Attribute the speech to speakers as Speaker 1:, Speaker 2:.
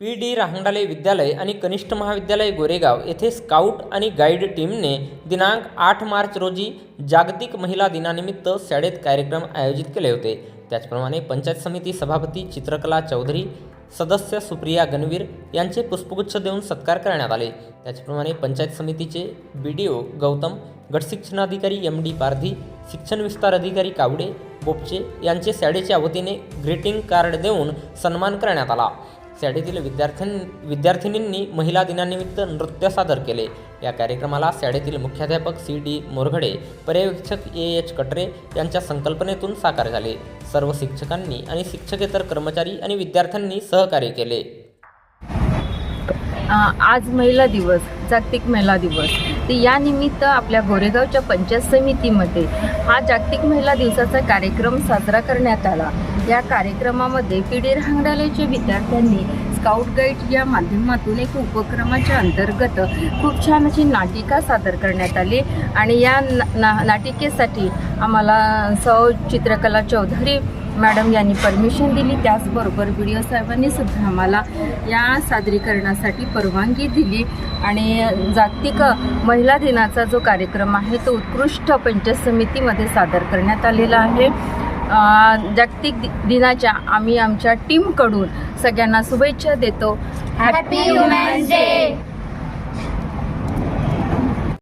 Speaker 1: P D Rangdale विद्यालय आणि कनिष्ठ महाविद्यालय गोरेगाव येथे स्काउट आणि गाईड टीमने दिनांक आठ मार्च रोजी जागतिक महिला दिनानिमित्त शाळेत कार्यक्रम आयोजित केले होते. त्याचप्रमाणे पंचायत समिती सभापती चित्रकला चौधरी सदस्य सुप्रिया गणवीर यांचे पुष्पगुच्छ देऊन सत्कार करण्यात आले. त्याचप्रमाणे पंचायत समितीचे बी डी ओ गौतम गटशिक्षणाधिकारी एम डी पारधी शिक्षण विस्तार अधिकारी कावडे बोपचे यांचे शाळेच्या वतीने ग्रीटिंग कार्ड देऊन सन्मान करण्यात आला. शाळेतील विद्यार्थ्यां विद्यार्थिनींनी महिला दिनानिमित्त नृत्य सादर केले. या कार्यक्रमाला शाळेतील मुख्याध्यापक सी डी मोरघडे पर्यवेक्षक ए एच कटरे यांच्या संकल्पनेतून साकार झाले. सर्व शिक्षकांनी आणि शिक्षकेतर कर्मचारी आणि विद्यार्थ्यांनी सहकार्य केले.
Speaker 2: आज महिला दिवस जागतिक महिला दिवस. तर या निमित्त आपल्या गोरेगावच्या पंचायत समितीमध्ये हा जागतिक महिला दिवसाचा कार्यक्रम साजरा करण्यात आला. या कार्यक्रमामध्ये पी डी विद्यार्थ्यांनी स्काउट गाईड या माध्यमातून एक उपक्रमाच्या अंतर्गत खूप छान अशी नाटिका सादर करण्यात आली आणि या ना ना- नाटिकेसाठी आम्हाला सौ चित्रकला चौधरी मॅडम यांनी परमिशन दिली. त्याचबरोबर बी डी ओ साहेबांनी सुद्धा आम्हाला या सादरीकरणासाठी परवानगी दिली. आणि जागतिक महिला दिनाचा जो कार्यक्रम आहे तो उत्कृष्ट पंचायत समितीमध्ये सादर करण्यात आलेला आहे. जागतिक दि- दिनाच्या आम्ही आमच्या टीमकडून सगळ्यांना शुभेच्छा देतो.
Speaker 3: Happy women's day